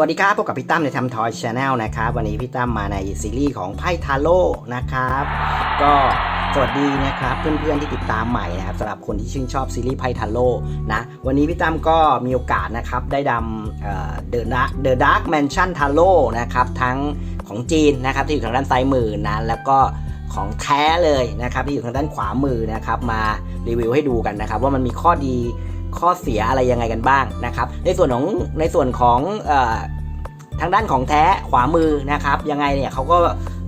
สวัสดีครับพบกับพี่ตั้มในทำทอยชาแนลนะครับ วันนี้พี่ตั้มมาในซีรีส์ของไพ่ทาโร่นะครับ ก็สวัสดีนะครับเพื่อนๆที่ติดตามใหม่นะครับสำหรับคนที่ชื่นชอบซีรีส์ไพ่ทาโร่นะวันนี้พี่ตั้มก็มีโอกาสนะครับได้ดำเดอะเดอะดาร์กแมนชั่นทาโร่นะครับทั้งของจีนนะครับที่อยู่ทางด้านซ้ายมือนะแล้วก็ของแท้เลยนะครับที่อยู่ทางด้านขวามือนะครับมารีวิวให้ดูกันนะครับว่ามันมีข้อดีข้อเสียอะไรยังไงกันบ้างนะครับ ในส่วนของในส่วนของ ทางด้านของแท้ขวามือนะครับ ยังไงเนี่ยเขาก็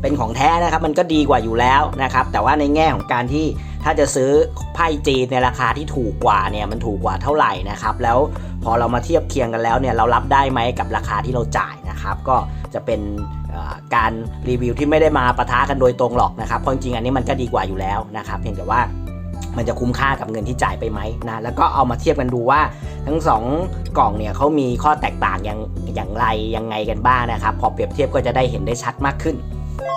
เป็นของแท้นะครับ มันก็ดีกว่าอยู่แล้วนะครับ แต่ว่าในแง่ของการที่ถ้าจะซื้อไพ่จีนในราคาที่ถูกกว่าเนี่ยมันถูกกว่าเท่าไหร่นะครับ แล้วพอเรามาเทียบเคียงกันแล้วเนี่ยเรารับได้ไหมกับราคาที่เราจ่ายนะครับ ก็จะเป็นการรีวิวที่ไม่ได้มาประทะกันโดยตรงหรอกนะครับเพราะจริงอันนี้มันก็ดีกว่าอยู่แล้วนะครับ เพียงแต่ว่า มันจะคุ้มค่ากับเงินที่จ่ายไปไหมนะแล้วก็เอามาเทียบกันดูว่าทั้งสองกล่องเนี่ยเขามีข้อแตกต่างอย่างอย่างไรยังไงกันบ้างนะครับ พอเปรียบเทียบก็จะได้เห็นได้ชัดมากขึ้น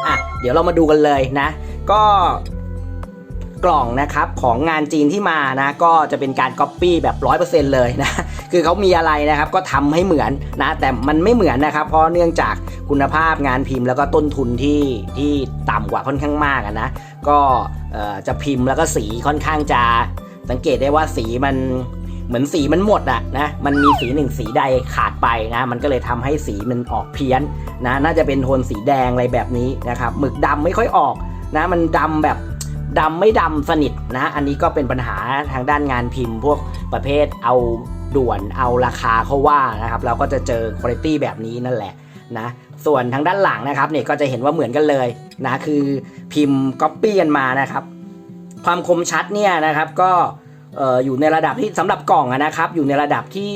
อะเดี๋ยวเรามาดูกันเลยนะ ก็ กล่องนะครับของงานจีนที่มานะก็จะเป็นการก๊อปปี้แบบ 100%เลยนะคือเขามีอะไรนะครับก็ทำให้เหมือนนะแต่มันไม่เหมือนนะครับเพราะเนื่องจากคุณภาพงานพิมพ์แล้วก็ต้นทุนที่ที่ต่ำกว่าค่อนข้างมากนะก็จะพิมพ์แล้วก็สีค่อนข้างจะสังเกตได้ว่าสีมันเหมือนสีมันหมดอะนะ มันมีสีหนึ่งสีใดขาดไปนะ มันก็เลยทำให้สีมันออกเพี้ยนนะ น่าจะเป็นโทนสีแดงอะไรแบบนี้นะครับ หมึกดำไม่ค่อยออกนะ มันดำแบบ ดำไม่ดำสนิทนะอันนี้ก็เป็นปัญหาทางด้านงานพิมพ์ พวกประเภทเอาด่วนเอาราคาเขาว่านะครับเราก็จะเจอคุณภาพแบบนี้นั่นแหละนะส่วนทางด้านหลังนะครับเนี่ยก็จะเห็นว่าเหมือนกันเลยนะคือพิมพ์ก๊อปปี้กันมานะครับ ความคมชัดเนี่ยนะครับก็เอ่อยู่ในระดับที่สำหรับกล่องนะครับ อยู่ในระดับที่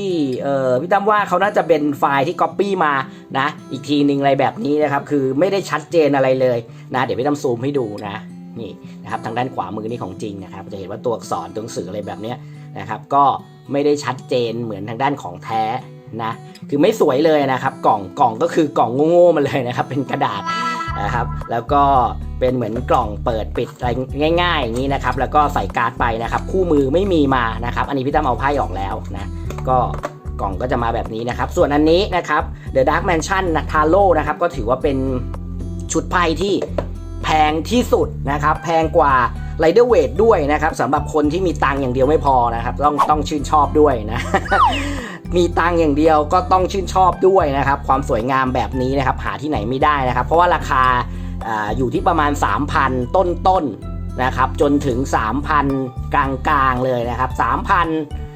พี่ตั้มว่าเขาน่าจะเป็นไฟล์ที่ก๊อปปี้มานะอีกทีหนึ่งอะไรแบบนี้นะครับ คือไม่ได้ชัดเจนอะไรเลยนะ เดี๋ยวพี่ตั้มซูมให้ดูนะ นี่นะครับทางด้านขวามือนี่ของจริงนะครับจะเห็นว่าตัวอักษรตัวหนังสืออะไรแบบนี้นะครับก็ไม่ได้ชัดเจนเหมือนทางด้านของแท้นะคือไม่สวยเลยนะครับ กล่องกล่องก็คือกล่องโง่ๆมาเลยนะครับ เป็นกระดาษนะครับ แล้วก็เป็นเหมือนกล่องเปิดปิดอะไรง่าย ๆ อย่างนี้นะครับ แล้วก็ใส่การ์ดไปนะครับ คู่มือไม่มีมานะครับ อันนี้พี่ตั้มเอาไพ่ออกแล้วนะก็กล่องก็จะมาแบบนี้นะครับ ส่วนอันนี้นะครับ The Dark Mansion นะทาโร่นะครับ ก็ถือว่าเป็นชุดไพ่ที่ แพงที่สุดนะครับ แพงกว่า Rider Weight ด้วยนะครับสำหรับคนที่มีตังค์อย่างเดียวไม่พอนะครับ ต้องต้องชื่นชอบด้วยนะมีตังค์อย่างเดียวก็ต้องชื่นชอบด้วยนะครับ ความสวยงามแบบนี้นะครับ หาที่ไหนไม่ได้นะครับ เพราะว่าราคาออยู่ที่ประมาณ 3,000 ต้นต้นๆนะครับ จนถึง 3,000 กลางๆเลยนะครับ 3,000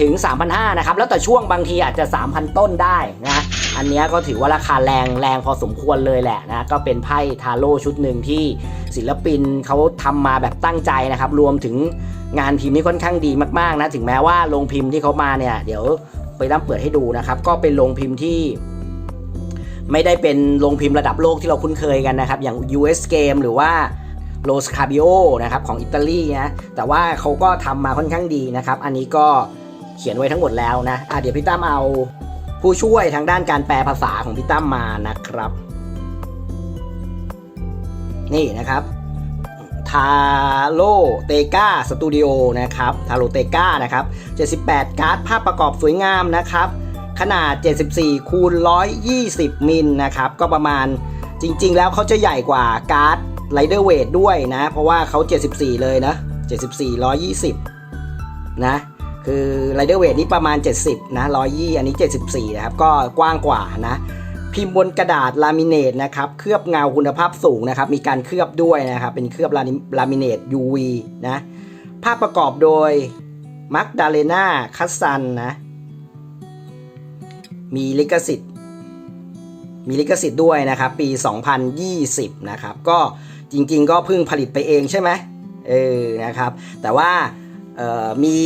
ถึง 3,500นะครับ แล้วแต่ช่วงบางทีอาจจะ 3,000 ต้นได้นะอันนี้ก็ถือว่าราคาแรงแรงพอสมควรเลยแหละนะ ก็เป็นไพ่ทาโร่ชุดหนึ่งที่ศิลปินเขาทำมาแบบตั้งใจนะครับ รวมถึงงานพิมพ์นี่ค่อนข้างดีมากๆนะ ถึงแม้ว่าโรงพิมพ์ที่เขามาเนี่ย เดี๋ยวไปตั้มเปิดให้ดูนะครับ ก็เป็นโรงพิมพ์ที่ไม่ได้เป็นโรงพิมพ์ระดับโลกที่เราคุ้นเคยกันนะครับ อย่าง US Game หรือว่า โ s สคา b ิโอนะครับของอิตาลีนะแต่ว่าเขาก็ทำมาค่อนข้างดีนะครับ อันนี้ก็เขียนไว้ทั้งหมดแล้วนะะเดี๋ยวพี่ตั้มเอาผู้ช่วยทางด้านการแปลภาษาของพี่ตั้มมานะครับ นี่นะครับทาโ o เตกาสตูดิโอนะครับทาโ o เตกานะครับ 78 การ์ดภาพประกอบสวยงามนะครับ ขนาด 74คูณ120 มิลนะครับ ก็ประมาณจริง ๆ แล้วเขาจะใหญ่กว่าการ์ด ไรเดอร์เวทด้วยนะ เพราะว่าเขา 74 เลยนะ 74 120 นะ คือไรเดอร์เวทนี่ประมาณ 70 นะ120 อันนี้ 74 นะครับ ก็กว้างกว่านะ พิมพ์บนกระดาษลามิเนตนะครับ เคลือบเงาคุณภาพสูงนะครับ มีการเคลือบด้วยนะครับ เป็นเคลือบลามิลามิเนต UV นะ ภาพประกอบโดยมักดาเลนาคัสซันนะ มีลิขสิทธิ์มีลิขสิทธิ์ด้วยนะครับ ปี 2020 นะครับ ก็ จริงๆ ก็เพิ่งผลิตไปเองใช่ไหมเออนะครับ แต่ว่ามี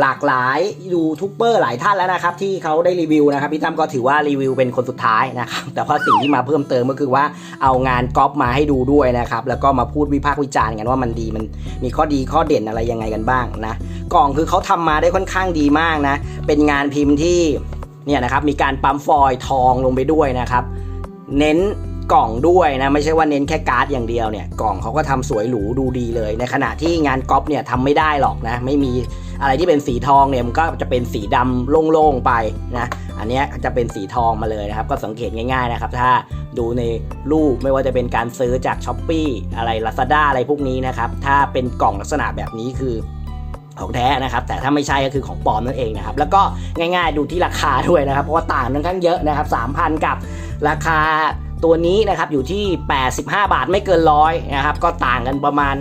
หลากหลายยูทูบเบอร์หลายท่านแล้วนะครับ ที่เขาได้รีวิวนะครับพี่ตั้มก็ถือว่ารีวิวเป็นคนสุดท้ายนะครับ แต่ว่าสิ่งที่มาเพิ่มเติมก็คือว่าเอางานก๊อปมาให้ดูด้วยนะครับ แล้วก็มาพูดวิพากษ์วิจารณ์กันว่ามันดีมันมีข้อดีข้อเด่นอะไรยังไงกันบ้างนะกล่องคือเขาทำมาได้ค่อนข้างดีมากนะ เป็นงานพิมพ์ที่เนี่ยนะครับมีการปั๊มฟอยล์ทองลงไปด้วยนะครับ เน้น กล่องด้วยนะไม่ใช่ว่าเน้นแค่การ์ดอย่างเดียวเนี่ยกล่องเขาก็ทำสวยหรูดูดีเลย ในขณะที่งานก๊อปเนี่ยทำไม่ได้หรอกนะไม่มีอะไรที่เป็นสีทองเนี่ยมันก็จะเป็นสีดำโล่งๆไปนะอันนี้จะเป็นสีทองมาเลยนะครับก็สังเกตง่ายๆนะครับถ้าดูในรูปไม่ว่าจะเป็นการซื้อจาก s h อ p e e อะไร Lazada อะไรพวกนี้นะครับถ้าเป็นกล่องลักษณะแบบนี้คือของแท้นะครับแต่ถ้าไม่ใช่ก็คือของปลอมนั่นเองนะครับแล้วก็ง่ายๆดูที่ราคาด้วยนะครับเพราะว่าต่างค่อนข้างเยอะนะครับ3,000 กับราคา ตัวนี้นะครับอยู่ที่ 85 บาทไม่เกินร้อยนะครับ ก็ต่างกันประมาณ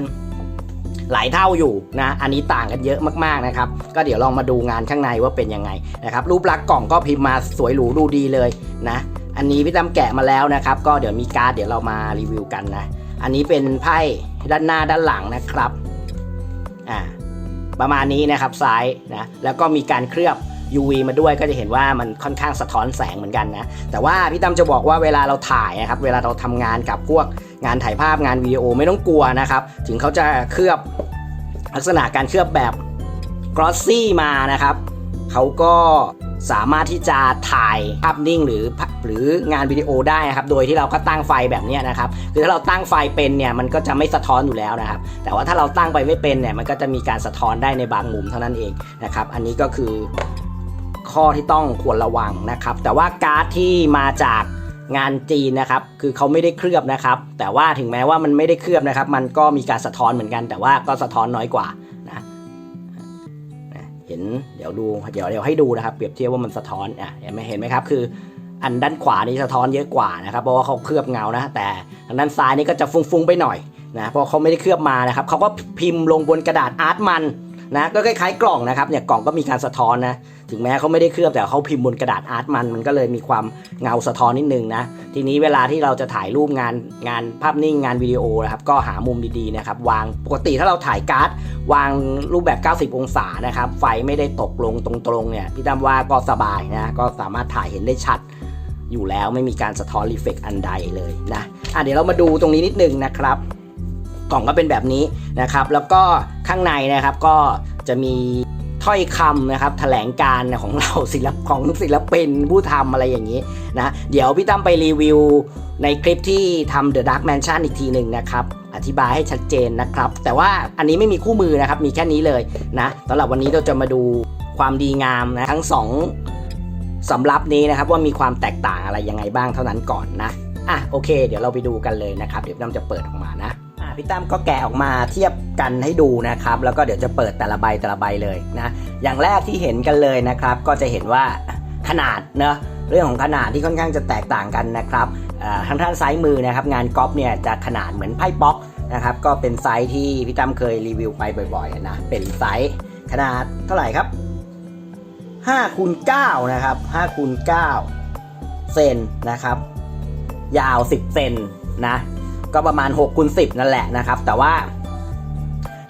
หลายเท่าอยู่นะ อันนี้ต่างกันเยอะมากๆนะครับ ก็เดี๋ยวลองมาดูงานข้างในว่าเป็นยังไงนะครับ รูปลักษณ์กล่องก็พิมพ์มาสวยหรูดูดีเลยนะ อันนี้พี่ตั้มแกะมาแล้วนะครับ ก็เดี๋ยวมีการ์ดเดี๋ยวเรามารีวิวกันนะ อันนี้เป็นไพ่ด้านหน้าด้านหลังนะครับ อ่า ประมาณนี้นะครับซ้ายนะ แล้วก็มีการเคลือบ UV มาด้วยก็จะเห็นว่ามันค่อนข้างสะท้อนแสงเหมือนกันนะ แต่ว่าพี่ตั้มจะบอกว่าเวลาเราถ่ายนะครับ เวลาเราทำงานกับพวกงานถ่ายภาพงานวิดีโอไม่ต้องกลัวนะครับ ถึงเขาจะเคลือบลักษณะการเคลือบแบบกรอสซี่มานะครับ เขาก็สามารถที่จะถ่ายภาพนิ่งหรือหรืองานวิดีโอได้นะครับ โดยที่เราก็ตั้งไฟแบบนี้นะครับ คือถ้าเราตั้งไฟเป็นเนี่ยมันก็จะไม่สะท้อนอยู่แล้วนะครับ แต่ว่าถ้าเราตั้งไปไม่เป็นเนี่ยมันก็จะมีการสะท้อนได้ในบางมุมเท่านั้นเองนะครับ อันนี้ก็คือ ข้อที่ต้องควรระวังนะครับ แต่ว่าการ์ดที่มาจากงานจีนนะครับ คือเขาไม่ได้เคลือบนะครับ แต่ว่าถึงแม้ว่ามันไม่ได้เคลือบนะครับ มันก็มีการสะท้อนเหมือนกัน แต่ว่าก็สะท้อนน้อยกว่านะเห็นเดี๋ยวดูเดี๋ยวเดี๋ยวให้ดูนะครับ เปรียบเทียบว่ามันสะท้อนอะเห็นไหมเห็นไหมครับ คืออันด้านขวานี่สะท้อนเยอะกว่านะครับ เพราะว่าเขาเคลือบเงานะ แต่อันด้านซ้ายนี่ก็จะฟุ้งๆไปหน่อยนะเพราะเขาไม่ได้เคลือบมานะครับเขาก็พิมพ์ลงบนกระดาษอาร์ตมัน นะก็คล้ายๆกล่องนะครับเนี่ยกล่องก็มีการสะท้อนนะถึงแม้เขาไม่ได้เคลือบแต่เขาพิมพ์บนกระดาษอาร์ตมันมันก็เลยมีความเงาสะท้อนนิดนึงนะทีนี้เวลาที่เราจะถ่ายรูปงานงานภาพนิ่งงานวิดีโอนะครับก็หามุมดีๆนะครับวางปกติถ้าเราถ่ายการ์ดวางรูปแบบ 90 องศานะครับไฟไม่ได้ตกลงตรงๆเนี่ยพี่ตั้มว่าก็สบายนะก็สามารถถ่ายเห็นได้ชัดอยู่แล้วไม่มีการสะท้อนรีเฟกอันใดเลยนะอะเดี๋ยวเรามาดูตรงนี้นิดนึงนะครับ กล่องก็เป็นแบบนี้นะครับ แล้วก็ข้างในนะครับก็จะมีถ้อยคำนะครับแถลงการ์ของเราศิลปของศิลปินผู้ทำอะไรอย่างนี้นะเดี๋ยวพี่ตั้มไปรีวิวในคลิปที่ทำ The Dark Mansion อีกทีหนึ่งนะครับ อธิบายให้ชัดเจนนะครับ แต่ว่าอันนี้ไม่มีคู่มือนะครับ มีแค่นี้เลยนะสำหรับวันนี้เราจะมาดูความดีงามนะทั้งสองสำรับนี้นะครับว่ามีความแตกต่างอะไรยังไงบ้างเท่านั้นก่อนนะอะโอเค เดี๋ยวเราไปดูกันเลยนะครับ เดี๋ยวพี่ตั้มจะเปิดออกมานะ พี่ตั้มก็แกะออกมาเทียบกันให้ดูนะครับ แล้วก็เดี๋ยวจะเปิดแต่ละใบแต่ละใบเลยนะอย่างแรกที่เห็นกันเลยนะครับ ก็จะเห็นว่าขนาดเนอะเรื่องของขนาดที่ค่อนข้างจะแตกต่างกันนะครับทางด้านซ้ายมือนะครับ งานก๊อฟเนี่ยจะขนาดเหมือนไพ่ป๊อกนะครับ ก็เป็นไซส์ที่พี่ตั้มเคยรีวิวไปบ่อยๆนะเป็นไซส์ขนาดเท่าไหร่ครับ5คูณ9นะครับ5คูณ9เซนนะครับ ยาว 10 เซนนะ ก็ประมาณ6คูณ10 นั่นแหละนะครับ แต่ว่า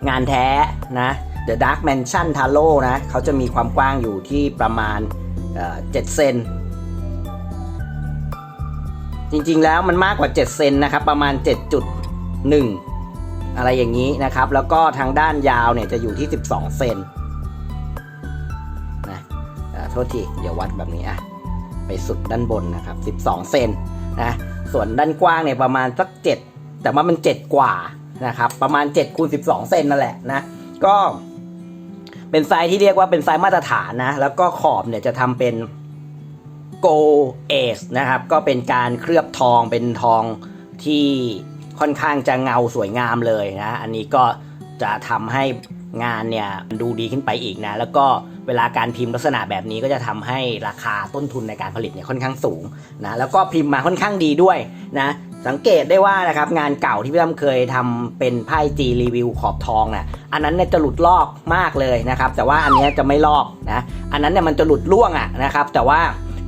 งานแท้นะ The Dark Mansion Taro นะเขาจะมีความกว้างอยู่ที่ประมาณเอ่อ7เซนจริงๆแล้วมันมากกว่า 7 เซนนะครับ ประมาณ 7.1 อะไรอย่างนี้นะครับ แล้วก็ทางด้านยาวเนี่ยจะอยู่ที่ 12 เซนนะโทษที เดี๋ยววัดแบบนี้อะไปสุดด้านบนนะครับ 12 เซนนะ ส่วนด้านกว้างเนี่ยประมาณสัก 7 แต่ว่ามัน 7 กว่านะครับประมาณ7คูณ12 เซนนั่นแหละนะก็เป็นไซส์ที่เรียกว่าเป็นไซส์มาตรฐานนะ แล้วก็ขอบเนี่ยจะทำเป็น Go Ace นะครับก็เป็นการเคลือบทองเป็นทองที่ค่อนข้างจะเงาสวยงามเลยนะ อันนี้ก็จะทำให้งานเนี่ยดูดีขึ้นไปอีกนะ แล้วก็ เวลาการพิมพ์ลักษณะแบบนี้ก็จะทำให้ราคาต้นทุนในการผลิตเนี่ยค่อนข้างสูงนะแล้วก็พิมพ์มาค่อนข้างดีด้วยนะสังเกตได้ว่านะครับงานเก่าที่พี่ตั้มเคยทำเป็นไพ่จีรีวิวขอบทองน่ะอันนั้นเนี่ยจะหลุดลอกมากเลยนะครับแต่ว่าอันนี้จะไม่ลอกนะอันนั้นเนี่ยมันจะหลุดล่วงอะนะครับแต่ว่า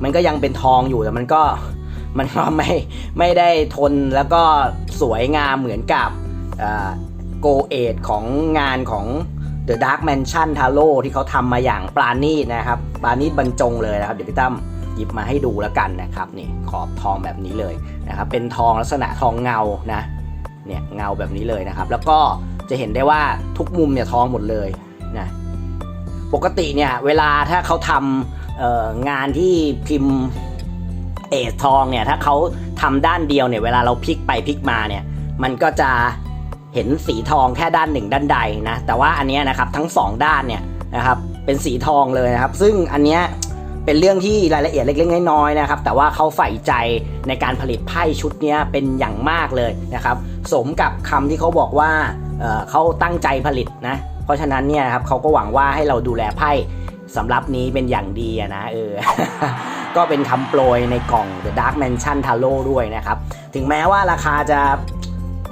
มันก็ยังเป็นทองอยู่แต่มันก็มันก็ไม่ไม่ได้ทนแล้วก็สวยงามเหมือนกับโกเอทของงานของ The Dark Mansion Taro ที่เขาทำมาอย่างปราณีตนะครับ ปราณีตบรรจงเลยนะครับ เดี๋ยวพี่ตั้มหยิบมาให้ดูแล้วกันนะครับนี่ขอบทองแบบนี้เลยนะครับ เป็นทองลักษณะทองเงานะเนี่ยเงาแบบนี้เลยนะครับ แล้วก็จะเห็นได้ว่าทุกมุมเนี่ยทองหมดเลยนะปกติเนี่ยเวลาถ้าเขาทำงานที่พิมพ์เอททองเนี่ยถ้าเขาทำด้านเดียวเนี่ยเวลาเราพลิกไปพลิกมาเนี่ยมันก็จะ เห็นสีทองแค่ด้านหนึ่งด้านใดนะแต่ว่าอันนี้นะครับทั้งสองด้านเนี่ยนะครับเป็นสีทองเลยนะครับ ซึ่งอันเนี้ยเป็นเรื่องที่รายละเอียดเล็กๆน้อยๆนะครับ แต่ว่าเขาใส่ใจในการผลิตไพ่ชุดนี้เป็นอย่างมากเลยนะครับ สมกับคำที่เขาบอกว่าเเขาตั้งใจผลิตนะ เพราะฉะนั้นเนี่ยครับเขาก็หวังว่าให้เราดูแลไพ่สำหรับนี้เป็นอย่างดีนะเออ ก็เป็นคำโปรยในกล่อง The Dark Mansion Tarot ด้วยนะครับ ถึงแม้ว่าราคาจะ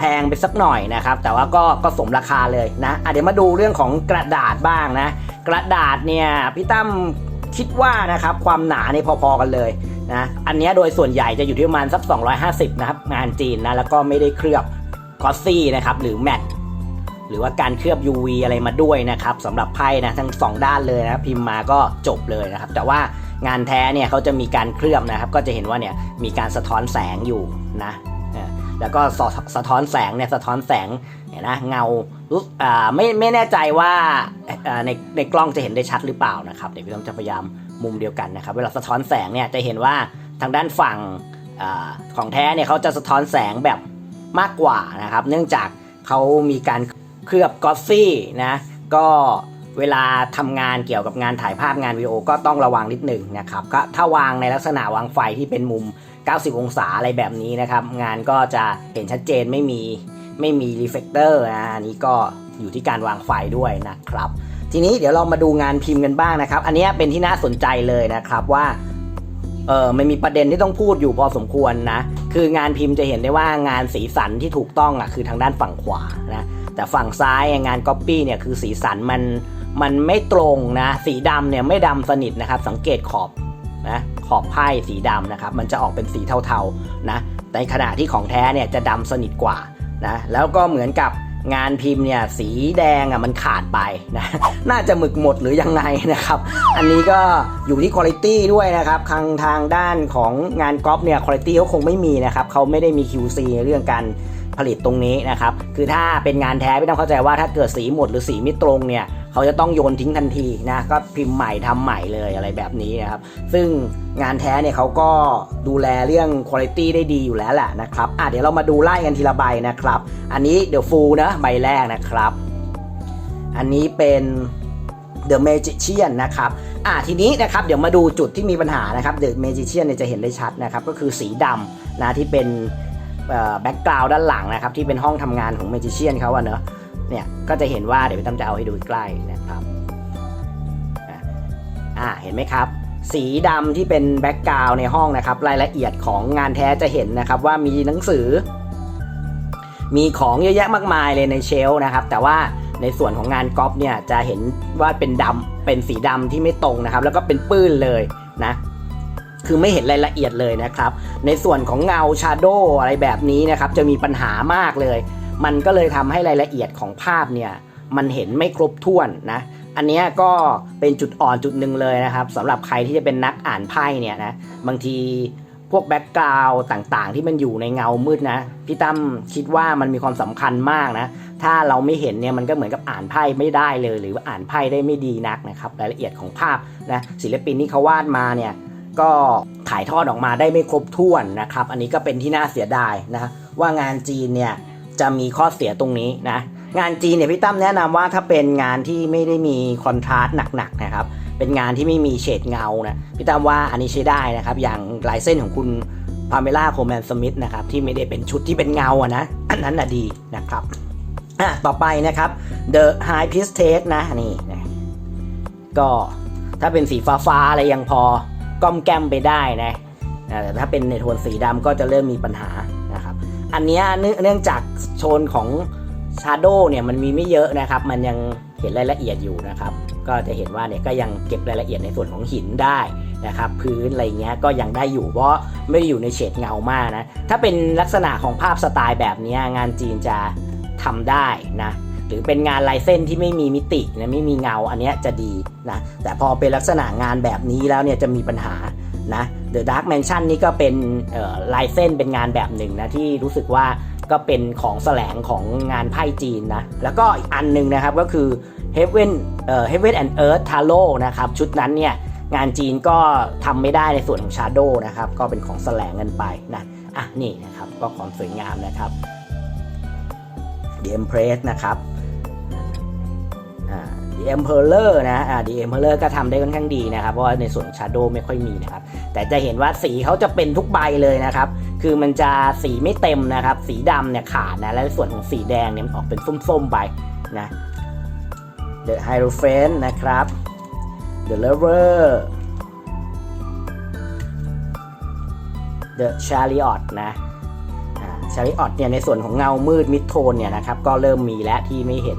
แพงไปสักหน่อยนะครับ แต่ว่าก็ก็สมราคาเลยนะะเดี๋ยวมาดูเรื่องของกระดาษบ้างนะ กระดาษเนี่ยพี่ตั้มคิดว่านะครับความหนาเนี่ยพอๆกันเลยนะอันนี้โดยส่วนใหญ่จะอยู่ที่ประมาณสัก 250 นะครับ งานจีนนะแล้วก็ไม่ได้เคลือบกอสซี่นะครับหรือแมตต์หรือว่าการเคลือบ UV อะไรมาด้วยนะครับสำหรับไพ่นะทั้งสองด้านเลยนะพิมพ์มาก็จบเลยนะครับ แต่ว่างานแท้เนี่ยเขาจะมีการเคลือบนะครับ ก็จะเห็นว่าเนี่ยมีการสะท้อนแสงอยู่นะ แล้วก็สะสะท้อนแสงเนี่ยสะท้อนแสงเนี่ยนะเงารู้อ่าไม่ไม่แน่ใจว่าอ่าในในกล้องจะเห็นได้ชัดหรือเปล่านะครับเดี๋ยวพี่ต้องจะพยายามมุมเดียวกันนะครับ เวลาสะท้อนแสงเนี่ยจะเห็นว่าทางด้านฝั่งอาของแท้เนี่ยเขาจะสะท้อนแสงแบบมากกว่านะครับ เนื่องจากเขามีการเคลือบกอสซี่นะก็เวลาทำงานเกี่ยวกับงานถ่ายภาพงานวิดีโอก็ต้องระวังนิดหนึ่งนะครับก็ถ้าวางในลักษณะวางไฟที่เป็นมุม 90 องศาอะไรแบบนี้นะครับ งานก็จะเห็นชัดเจนไม่มีไม่มีรีเฟกเตอร์นะอันนี้ก็อยู่ที่การวางไฟด้วยนะครับ ทีนี้เดี๋ยวเรามาดูงานพิมพ์กันบ้างนะครับ อันนี้เป็นที่น่าสนใจเลยนะครับว่าเออมันมีประเด็นที่ต้องพูดอยู่พอสมควรนะ คืองานพิมพ์จะเห็นได้ว่างานสีสันที่ถูกต้องอะคือทางด้านฝั่งขวานะแต่ฝั่งซ้ายงานก๊อปปี้เนี่ยคือสีสันมันมันไม่ตรงนะ สีดำเนี่ยไม่ดำสนิทนะครับ สังเกตขอบนะ ขอบไพ่สีดำนะครับ มันจะออกเป็นสีเทาๆนะ ในขณะที่ของแท้เนี่ยจะดำสนิทกว่านะ แล้วก็เหมือนกับงานพิมพ์เนี่ยสีแดงอะมันขาดไปนะน่าจะหมึกหมดหรือยังไงนะครับ อันนี้ก็อยู่ที่คุณภาพด้วยนะครับทางทางด้านของงานก๊อปเนี่ยคุณภาพเขาคงไม่มีนะครับเขาไม่ได้มี QC ในเรื่องการผลิตตรงนี้นะครับ คือถ้าเป็นงานแท้ไม่ต้องเข้าใจว่าถ้าเกิดสีหมดหรือสีไม่ตรงเนี่ย เขาจะต้องโยนทิ้งทันทีนะก็พิมพ์ใหม่ทำใหม่เลยอะไรแบบนี้นะครับซึ่งงานแท้เนี่ยเขาก็ดูแลเรื่องคุณภาพได้ดีอยู่แล้วแหละนะครับอะเดี๋ยวเรามาดูไล่กันทีละใบนะครับ อันนี้เดี๋ยวฟูนะใบแรกนะครับ อันนี้เป็น The Magician นะครับอ่าทีนี้นะครับเดี๋ยวมาดูจุดที่มีปัญหานะครับ The Magician เนี่ยจะเห็นได้ชัดนะครับ ก็คือสีดำนะที่เป็นแบ็กกราวด์ด้านหลังนะครับ ที่เป็นห้องทำงานของ Magician เขาอะเนอะ เนี่ยก็จะเห็นว่าเดี๋ยวพี่ตั้มจะเอาให้ดูใกล้นะครับอ่าเห็นไหมครับ สีดำที่เป็นแบ็กกราวในห้องนะครับ รายละเอียดของงานแท้จะเห็นนะครับว่ามีหนังสือ มีของเยอะแยะมากมายเลยในเชลนะครับ แต่ว่าในส่วนของงานก๊อปเนี่ยจะเห็นว่าเป็นดำเป็นสีดำที่ไม่ตรงนะครับ แล้วก็เป็นปื้นเลยนะคือไม่เห็นรายละเอียดเลยนะครับ ในส่วนของเงาชาโดอะไรแบบนี้นะครับ จะมีปัญหามากเลย มันก็เลยทำให้รายละเอียดของภาพเนี่ยมันเห็นไม่ครบถ้วนนะ อันนี้ก็เป็นจุดอ่อนจุดหนึ่งเลยนะครับสำหรับใครที่จะเป็นนักอ่านไพ่เนี่ยนะบางทีพวกแบ็กกราวด์ต่างๆ ที่มันอยู่ในเงามืดนะพี่ตั้มคิดว่ามันมีความสำคัญมากนะ ถ้าเราไม่เห็นเนี่ยมันก็เหมือนกับอ่านไพ่ไม่ได้เลย หรือว่าอ่านไพ่ได้ไม่ดีนักนะครับรายละเอียดของภาพนะศิลปินที่เขาวาดมาเนี่ยก็ถ่ายทอดออกมาได้ไม่ครบถ้วนนะครับ อันนี้ก็เป็นที่น่าเสียดายนะว่างานจีนเนี่ย จะมีข้อเสียตรงนี้นะ งานจีนเนี่ยพี่ตั้มแนะนำว่าถ้าเป็นงานที่ไม่ได้มีคอนทราสต์หนักๆนะครับ เป็นงานที่ไม่มีเฉดเงานะพี่ตั้มว่าอันนี้ใช้ได้นะครับ อย่างลายเส้นของคุณพาเมล่าโคแมนสมิธนะครับที่ไม่ได้เป็นชุดที่เป็นเงาอะนะ อันนั้นน่ะดีนะครับอะต่อไปนะครับ The High Priestess นะนี่นะก็ถ้าเป็นสีฟ้าๆอะไรยังพอก้อมแก้มไปได้นะแต่ถ้าเป็นในโทนสีดำก็จะเริ่มมีปัญหา อันนี้เนื่องจากโชนของชาโดเนี่ยมันมีไม่เยอะนะครับ มันยังเห็นรายละเอียดอยู่นะครับ ก็จะเห็นว่าเนี่ยก็ยังเก็บรายละเอียดในส่วนของหินได้นะครับ พื้นอะไรเงี้ยก็ยังได้อยู่เพราะไม่ได้อยู่ในเฉดเงามากนะ ถ้าเป็นลักษณะของภาพสไตล์แบบนี้งานจีนจะทำได้นะหรือเป็นงานลายเส้นที่ไม่มีมิตินะไม่มีเงาอันนี้จะดีนะแต่พอเป็นลักษณะงานแบบนี้แล้วเนี่ยจะมีปัญหา นะ The Dark Mansion นี่ก็เป็นลายเส้นเป็นงานแบบหนึ่งนะที่รู้สึกว่าก็เป็นของแสลงของงานไพ่จีนนะ แล้วก็อีกอันหนึ่งนะครับก็คือ Heaven เอ่อ Heaven and Earth Taro นะครับ ชุดนั้นเนี่ย งานจีนก็ทำไม่ได้ในส่วนของ Shadow นะครับ ก็เป็นของแสลงกันไปนะ อะ นี่นะครับ ก็ของสวยงามนะครับ The Empress นะครับ The Emperor นะอ่า The Emperor ก็ทำได้ค่อนข้างดีนะครับ เพราะว่าในส่วน Shadow ไม่ค่อยมีนะครับ แต่จะเห็นว่าสีเขาจะเป็นทุกใบเลยนะครับ คือมันจะสีไม่เต็มนะครับ สีดำเนี่ยขาดนะ และส่วนของสีแดงเนี่ยออกเป็นส้มๆไปนะ The Hierophant นะครับ The Lover The Chariot นะชาริออตเนี่ยในส่วนของเงามืดมิดโทนเนี่ยนะครับก็เริ่มมีแล้วที่ไม่เห็น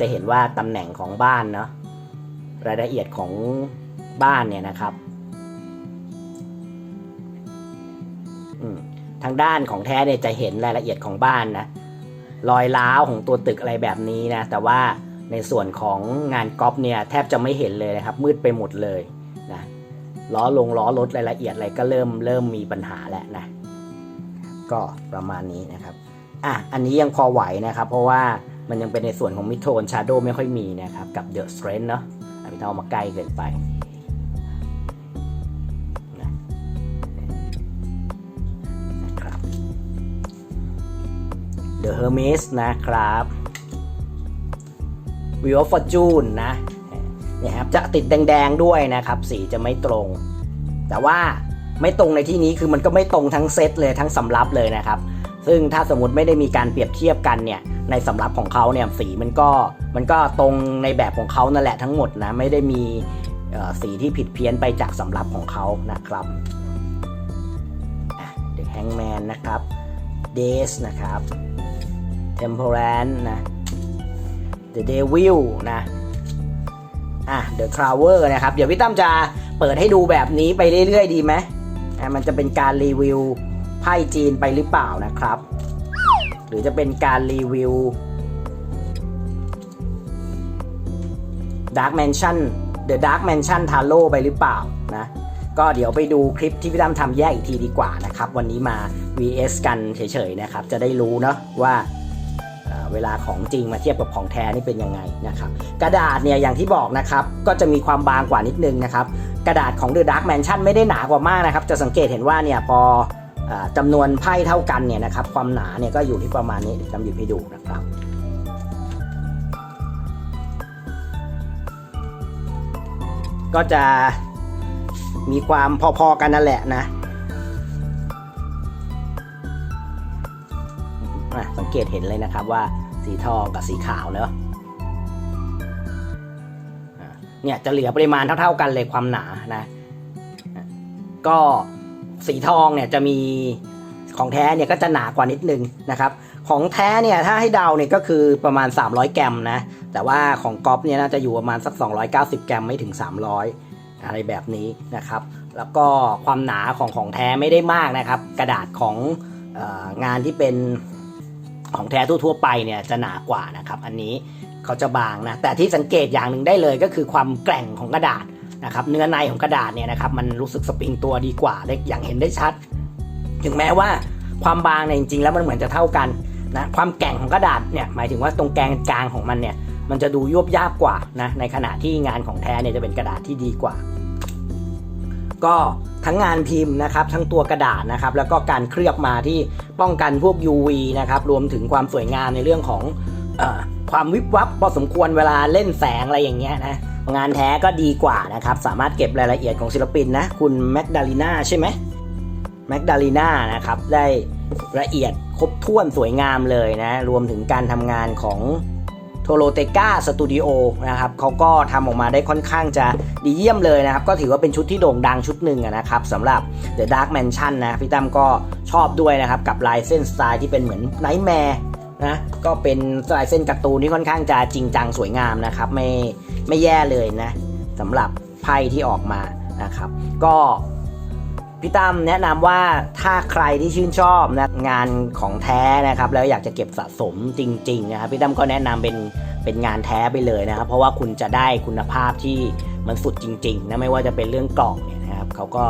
จะเห็นว่าตำแหน่งของบ้านเนาะรายละเอียดของบ้านเนี่ยนะครับทางด้านของแท้เนี่ยจะเห็นรายละเอียดของบ้านนะรอยร้าวของตัวตึกอะไรแบบนี้นะ แต่ว่าในส่วนของงานก๊อปเนี่ยแทบจะไม่เห็นเลยนะครับ มืดไปหมดเลยนะล้อลงล้อรถรายละเอียดอะไรก็เริ่มเริ่มมีปัญหาแล้วนะ ก็ประมาณนี้นะครับอะอันนี้ยังพอไหวนะครับ เพราะว่า มันยังเป็นในส่วนของมิโทนชาโดไม่ค่อยมีนะครับ กับเดอะสเตรนเนาะอะพี่เท่าเอามาใกล้เกินไปนะนะครับ The Hermes นะครับ Wheel of Fortune นะเนี่ยครับจะติดแดงๆด้วยนะครับ สีจะไม่ตรง แต่ว่าไม่ตรงในที่นี้คือมันก็ไม่ตรงทั้งเซตเลยทั้งสำรับเลยนะครับ ซึ่งถ้าสมมติไม่ได้มีการเปรียบเทียบกันเนี่ยในสำรับของเขาเนี่ยสีมันก็มันก็ตรงในแบบของเขานั่นแหละทั้งหมดนะไม่ได้มีสีที่ผิดเพี้ยนไปจากสำรับของเขานะครับอะ The Hangman นะครับ Days นะครับ Temperance นะ The Devil นะอะ The Traveler นะครับ เดี๋ยวพี่ตั้มจะเปิดให้ดูแบบนี้ไปเรื่อยๆ ดีไหมอะมันจะเป็นการรีวิว ไพ่จีนไปหรือเปล่านะครับ หรือจะเป็นการรีวิว Dark Mansion The Dark Mansion t a r o ไปหรือเปล่านะ ก็เดี๋ยวไปดูคลิปที่พี่ตั้มทำแยกอีกทีดีกว่านะครับ วันนี้มา VS กันเฉยๆนะครับ จะได้รู้เนาะว่าเวลาของจริงมาเทียบกับของแท้นี่เป็นยังไงนะครับกระดาษเนี่ยอย่างที่บอกนะครับก็จะมีความบางกว่านิดนึงนะครับกระดาษของ The Dark Mansion ไม่ได้หนากว่ามากนะครับ จะสังเกตเห็นว่าเนี่ยพอ จำนวนไพ่เท่ากันเนี่ยนะครับ ความหนาเนี่ยก็อยู่ที่ประมาณนี้จำหยิบให้ดูนะครับก็จะมีความพอๆกันนั่นแหละนะ สังเกตเห็นเลยนะครับว่าสีทองกับสีขาวเนอะเนี่ยจะเหลือปริมาณเท่าๆกันเลยความหนานะ ก็ สีทองเนี่ยจะมีของแท้เนี่ยก็จะหนากว่านิดนึงนะครับ ของแท้เนี่ยถ้าให้เดาเนี่ยก็คือประมาณ 300 แกรมนะ แต่ว่าของก๊อฟเนี่ยน่าจะอยู่ประมาณสัก 290 แกรมไม่ถึง 300 อะไรแบบนี้นะครับ แล้วก็ความหนาของของแท้ไม่ได้มากนะครับ กระดาษของอองานที่เป็นของแท้ทั่วๆไปเนี่ยจะหนากว่านะครับ อันนี้เขาจะบางนะ แต่ที่สังเกตอย่างหนึ่งได้เลยก็คือความแกร่งของกระดาษ นะครับเนื้อในของกระดาษเนี่ยนะครับมันรู้สึกสปริงตัวดีกว่าได้อย่างเห็นได้ชัด ถึงแม้ว่าความบางเนี่ยจริงๆ แล้วมันเหมือนจะเท่ากันนะความแก่งของกระดาษเนี่ยหมายถึงว่าตรงแกนกลางของมันเนี่ยมันจะดูยวบยาบกว่านะในขณะที่งานของแท้เนี่ยจะเป็นกระดาษที่ดีกว่า ก็ทั้งงานพิมพ์นะครับทั้งตัวกระดาษนะครับแล้วก็การเคลือบมาที่ป้องกันพวก UV นะครับรวมถึงความสวยงามในเรื่องของอความวิบวับพอสมควรเวลาเล่นแสงอะไรอย่างเงี้ยนะ งานแท้ก็ดีกว่านะครับ สามารถเก็บรายละเอียดของศิลปินนะ คุณแมกดาลิน่าใช่ไหมแมกดาลิน่านะครับ ได้ละเอียดครบถ้วนสวยงามเลยนะ รวมถึงการทำงานของโทโรเตกาสตูดิโอนะครับเขาก็ทำออกมาได้ค่อนข้างจะดีเยี่ยมเลยนะครับ ก็ถือว่าเป็นชุดที่โด่งดังชุดหนึ่งนะครับสำหรับ The Dark Mansion นะพี่ตั้มก็ชอบด้วยนะครับ กับลายเส้นสไตล์ที่เป็นเหมือนไนท์แมร์นะก็เป็นลายเส้นการ์ตูนที่ค่อนข้างจะจริงจังสวยงามนะครับไม่ ไม่แย่เลยนะสำหรับไพ่ที่ออกมานะครับ ก็พี่ตั้มแนะนำว่าถ้าใครที่ชื่นชอบนะงานของแท้นะครับ แล้วอยากจะเก็บสะสมจริง ๆ นะครับพี่ตั้มก็แนะนำเป็นเป็นงานแท้ไปเลยนะครับ เพราะว่าคุณจะได้คุณภาพที่มันสุดจริงๆนะไม่ว่าจะเป็นเรื่องกล่องเนี่ยนะครับเขาก็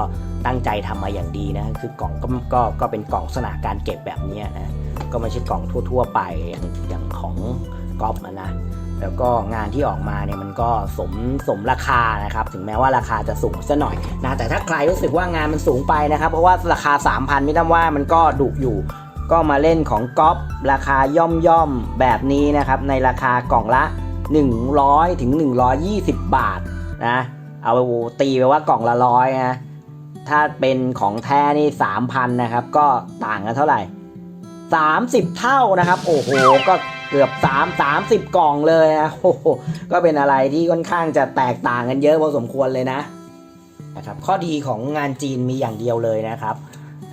ตั้งใจทำมาอย่างดีนะคือกล่องก็ก็ก็เป็นกล่องลักการเก็บแบบนี้นะก็ไม่ใช่กล่องทั่ว ๆ ไปอย่างอย่างของก๊อฟนะ แล้วก็งานที่ออกมาเนี่ยมันก็สมสมราคานะครับ ถึงแม้ว่าราคาจะสูงซะหน่อยนะแต่ถ้าใครรู้สึกว่างานมันสูงไปนะครับ เพราะว่าราคา 3,000ไม่ต้องว่ามันก็ดุอยู่ ก็มาเล่นของก๊อฟราคาย่อมย่อมแบบนี้นะครับ ในราคากล่องละ 100ถึง120 บาทนะเอาตีไปว่ากล่องละร้อยนะถ้าเป็นของแท้นี่3,000นะครับ ก็ต่างกันเท่าไหร่ 30 เท่านะครับ โอ้โห ก็เกือบ 3 30 กล่องเลยนะโอ้โหก็เป็นอะไรที่ค่อนข้างจะแตกต่างกันเยอะพอสมควรเลยนะนะครับข้อดีของงานจีนมีอย่างเดียวเลยนะครับ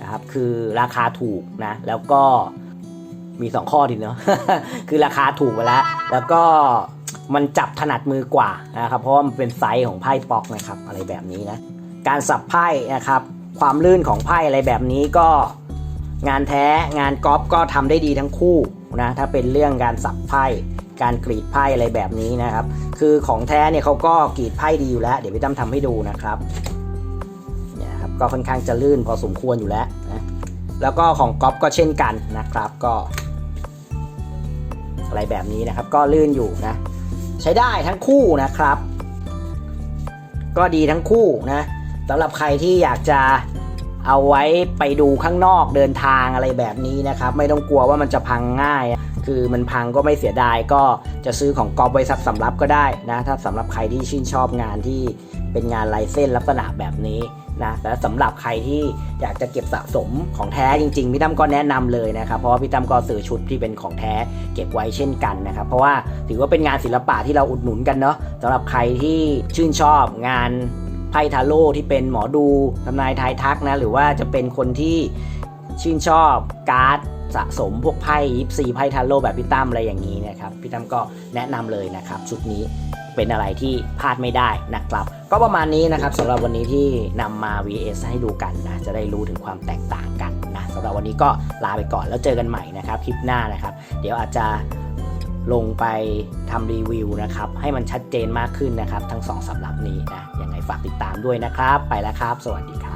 นะครับ คือราคาถูกนะ แล้วก็มี 2 ข้อดีเนาะคือราคาถูกไปแล้ว แล้วก็มันจับถนัดมือกว่านะครับ เพราะมันเป็นไซส์ของไพ่ป๊อกนะครับ อะไรแบบนี้นะ การสับไพ่นะครับ ความลื่นของไพ่อะไรแบบนี้ก็ งานแท้งานกอล์ฟก็ทำได้ดีทั้งคู่นะถ้าเป็นเรื่องการสับไพ่การกรีดไพ่อะไรแบบนี้นะครับ คือของแท้เนี่ยเขาก็กรีดไพ่ดีอยู่แล้ว เดี๋ยวพี่ตั้มทำให้ดูนะครับเนี่ยครับก็ค่อนข้างจะลื่นพอสมควรอยู่แล้วนะแล้วก็ของกอล์ฟก็เช่นกันนะครับก็ อะไรแบบนี้นะครับก็ลื่นอยู่นะ ใช้ได้ทั้งคู่นะครับ ก็ดีทั้งคู่นะสำหรับใครที่อยากจะ เอาไว้ไปดูข้างนอกเดินทางอะไรแบบนี้นะครับ ไม่ต้องกลัวว่ามันจะพังง่าย คือมันพังก็ไม่เสียดายก็จะซื้อของกอบไว้สักสำรับก็ได้นะถ้าสำหรับใครที่ชื่นชอบงานที่เป็นงานลายเส้นลักษณะแบบนี้นะแต่สำหรับใครที่อยากจะเก็บสะสมของแท้จริง ๆ พี่ตั้มก็แนะนำเลยนะครับ เพราะว่าพี่ตั้มก็ซื้อชุดที่เป็นของแท้เก็บไว้เช่นกันนะครับ เพราะว่าถือว่าเป็นงานศิลปะที่เราอุดหนุนกันเนาะสำหรับใครที่ชื่นชอบงาน ไพ่ทาโร่ที่เป็นหมอดูทำนายทายทักนะ หรือว่าจะเป็นคนที่ชื่นชอบการ์ดสะสมพวกไพ่ยิปซีไพ่ทาโร่แบบพี่ตั้มอะไรอย่างนี้นะครับพี่ตั้มก็แนะนำเลยนะครับชุดนี้เป็นอะไรที่พลาดไม่ได้นะครับ ก็ประมาณนี้นะครับสำหรับวันนี้ที่นำมา VS ให้ดูกันนะจะได้รู้ถึงความแตกต่างกันนะสำหรับวันนี้ก็ลาไปก่อนแล้วเจอกันใหม่นะครับคลิปหน้านะครับ เดี๋ยวอาจจะ ลงไปทำรีวิวนะครับ ให้มันชัดเจนมากขึ้นนะครับ ทั้งสองสำหรับนี้นะยังไงฝากติดตามด้วยนะครับ ไปแล้วครับ สวัสดีครับ